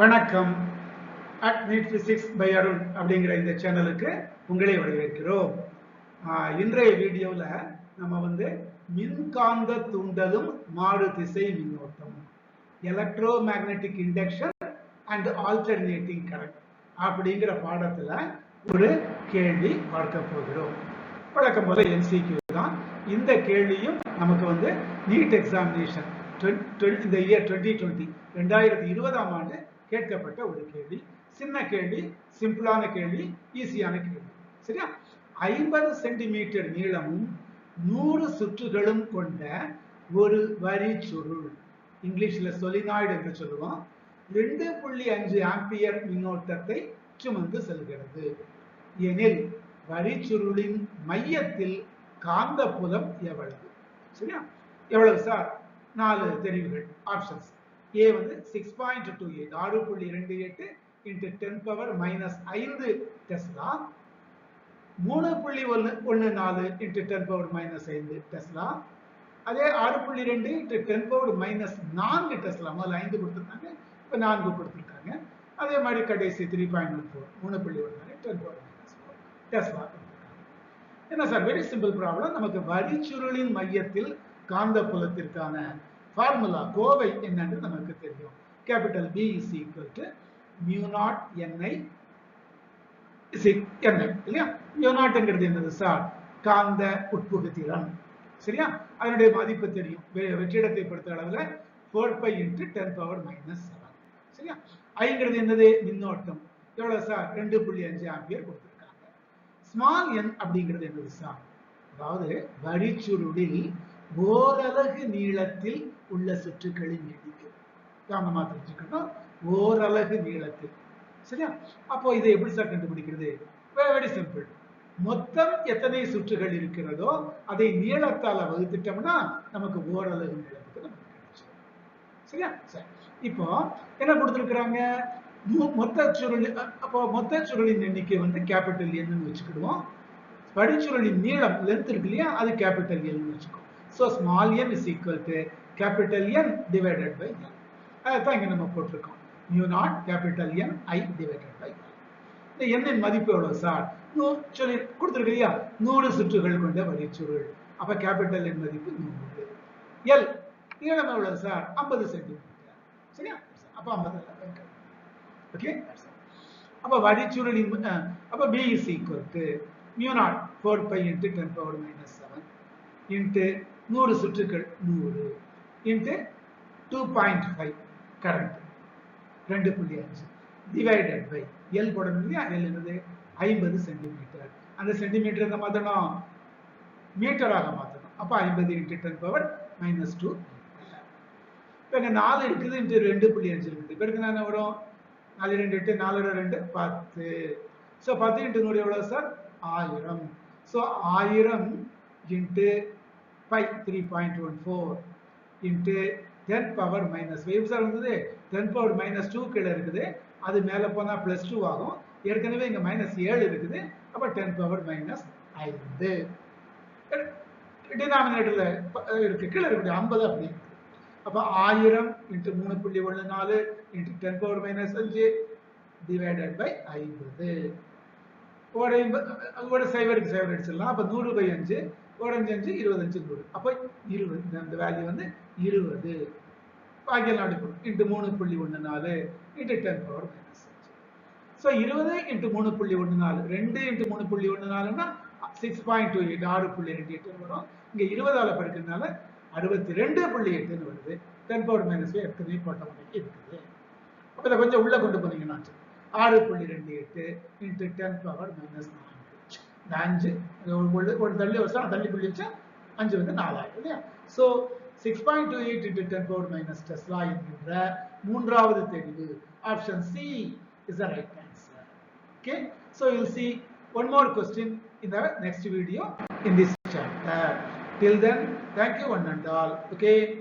வணக்கம். At NEET physics by Arun அப்படிங்கிற இந்த சேனலுக்கு உங்களை வரவேற்கிறோம். இன்றைய வீடியோவில் நம்ம வந்து மின்காந்த தூண்டலும் மாறு திசை மின்னோட்டம் electromagnetic induction and alternating current அப்படிங்கிற பாடத்தில் ஒரு கேள்வி பார்க்க போகிறோம். வழக்கம் போல என்சிக்யூ தான். இந்த கேள்வியும் நமக்கு வந்து நீட் எக்ஸாமினேஷன் இந்த இயர் டுவெண்ட்டி டுவெண்ட்டி ரெண்டாயிரத்தி இருபதாம் ஆண்டு கேட்கப்பட்ட ஒரு கேள்வி. சின்ன கேள்வி சிம்பிளான கேள்வி ஈஸியான கேள்வி. சரியா? ஐம்பது சென்டிமீட்டர் நீளமும் நூறு சுற்றுகளும் கொண்ட ஒரு வரி சுருள். இங்கிலீஷ்ல சொலினாய்டு என்று சொல்லுவோம். ரெண்டு புள்ளி அஞ்சு ஆம்பியர் மின்னோட்டத்தை சுமந்து செல்கிறது. எனில் வரிச்சுருளின் மையத்தில் காந்த புலம் எவ்வளவு? சரியா? எவ்வளவு சார் நாலு தெரிவுகள் ஆப்ஷன்ஸ் ஏ வந்து சிக்ஸ் பாயிண்ட் டூ எயிட் ஆறு புள்ளி ரெண்டு எட்டு இன்ட்டு டென் பவர் மைனஸ் ஐந்து டெஸ்லா மூணு புள்ளி ஒன்று ஒன்று நாலு இன்ட்டு டென் பவர் மைனஸ் ஐந்து டெஸ்லா அதே ஆறு புள்ளி ரெண்டு இன்ட்டு டென் பவர் மைனஸ் நான்கு டெஸ்லா முதல்ல ஐந்து கொடுத்துருக்காங்க இப்போ நான்கு கொடுத்துருக்காங்க. அதே மாதிரி கடைசி த்ரீ பாயிண்ட் ஒன் ஃபோர் மூணு புள்ளி ஒன்று ten power minus four tesla என்ன சார் வெரி சிம்பிள் ப்ராப்ளம் நமக்கு வரிச்சுருளின் மையத்தில் காந்த புலத்திற்கான ஃபார்முலா கோவை என்னன்னு நமக்கு தெரியும். Capital P is equal to mu naught N I N? Mu நாட்ங்கிறது என்னது சார் காந்த உட்புகுத்திறன் சரியா? அதனுடைய மதிப்பு தெரியும். வெற்றிடத்தை பொறுத்த அளவுல four pi into ten power minus seven சரியா? ஐங்கிறது என்னது? மின்னோட்டம். எவ்வளவு சார் ரெண்டு புள்ளி அஞ்சு ஆம்பியர் கொடுத்துருக்காங்க. ஸ்மால் என் அப்படிங்கிறது என்னது சார் அதாவது வரிச்சுருளில் ஓரலகு நீளத்தில் உள்ள சுற்றுகளின் எண்ணிக்கை கவனமா தெரிஞ்சுக்கணும். ஓரலகு நீளத்தில். சரியா? அப்போ இதை எப்படி சார் கண்டுபிடிக்கிறது? வெரி சிம்பிள் மொத்தம் எத்தனை சுற்றுகள் இருக்கிறதோ அதை நீளத்தால வகுத்துட்டோம்னா நமக்கு ஓரலகு நீளத்துக்கு நமக்கு கிடைச்சிடும் சரியா? சரி. இப்போ என்ன கொடுத்துருக்குறாங்க? மொத்த சுருள் அப்போ மொத்த சுருளின் எண்ணிக்கை வந்து கேபிட்டல் என்னன்னு வச்சுக்கிடுவோம். படிச்சுருளின் நீளம் லென்த் இருக்கு இல்லையா? அது கேபிட்டல் என் வச்சுக்கோ. So small N is equal to capital N divided by N அதைத்தான் இங்க நம்ம போட்டிருக்கோம். Mu naught capital N I divided by இந்த எண்ணின் மதிப்பு எவ்வளவு சார் சொல்லி கொடுத்துருக்கு இல்லையா நூறு சுற்றுகள் கொண்ட வரிச்சுருள் அப்ப கேபிட்டல் என் மதிப்பு நூறு. எல் நீளம் எவ்வளவு சார் ஐம்பது சென்டிமீட்டர் சரியா? அப்ப ஐம்பது ஓகே அப்ப வரிச்சுருளின் அப்ப B is equal to mu naught four pi into ten power minus seven into நூறு சுற்றுகள் நூறு into two point five current ரெண்டு புள்ளி அஞ்சு. டிவைடட் பை எல் போடணும் இல்லையா? எல் என்னது ஐம்பது சென்டிமீட்டர் அந்த சென்டிமீட்டர் என்ன மாற்றணும் மீட்டராக மாற்றணும் அப்போ ஐம்பது into ten power minus two இப்போ இங்கே நாலு இருக்குது இன்ட்டு ரெண்டு புள்ளி அஞ்சு இருக்குது. இப்போ இருக்கு என்ன வரும் நாலு ரெண்டு எட்டு நாலு ரெண்டு பத்து. ஸோ பத்து இன்ட்டு நூறு எவ்வளோ சார் ஆயிரம். ஸோ ஆயிரம் into five three point one four into ten power minus five இருந்தது டென் பவர் மைனஸ் டூ கீழே இருக்குது. அது மேலே போனால் ப்ளஸ் டூ ஆகும். ஏற்கனவே இங்கே மைனஸ் ஏழு இருக்குது. அப்போ டென் பவர் மைனஸ் ஐந்து. டினாமினேட்டரில் இருக்கு. கீழே இருக்கக்கூடிய ஐம்பது அப்படி. அப்போ ஆயிரம் இன்ட்டு மூணு புள்ளி ஒன்று நாலு இன்ட்டு டென் பவர் மைனஸ் அஞ்சு டிவைடட் பை ஐம்பது. ஒரு ஒரு சைவருக்கு சைவர் அடிச்சிடலாம். அப்போ நூறு பை அஞ்சு ஒரு அஞ்சு அஞ்சு இருபத்தஞ்சு நூறு. அப்போ இருபது அந்த வேல்யூ வந்து இருபது. பாக்கியெல்லாம் அப்படி போடும். இன்ட்டு மூணு புள்ளி ஒன்று நாலு இன்ட்டு டென் பவர் மைனஸ் அஞ்சு ஸோ இருபது இன்ட்டு மூணு புள்ளி ஒன்று நாலு. ரெண்டு இன்ட்டு மூணு புள்ளி ஒன்று நாலுன்னா சிக்ஸ் பாயிண்ட் டூ எயிட் ஆறு புள்ளி ரெண்டு எட்டு வரும். இங்கே இருபதால படிக்கிறதுனால அறுபத்தி ரெண்டு புள்ளி எட்டுன்னு வருது. டென் பவர் மைனஸ் ஏற்கனவே போட்ட மணிக்கு இருக்குது அப்போ இதை கொஞ்சம் உள்ளே கொண்டு போனீங்கன்னா ஆறு புள்ளி ரெண்டு எட்டு இன்ட்டு டென் பவர் மைனஸ் நான்கு இந்த அஞ்சு ஒரு தள்ளி வருஷம் தள்ளி புள்ளி வச்சா அஞ்சு வந்து நாலாயிரம் இல்லையா so six point two eight into ten power minus tesla என்கின்ற மூன்றாவது தெரிவு option C is the right answer okay so you'll see one more question in the next video in this chapter. Till then, thank you one and all. Okay.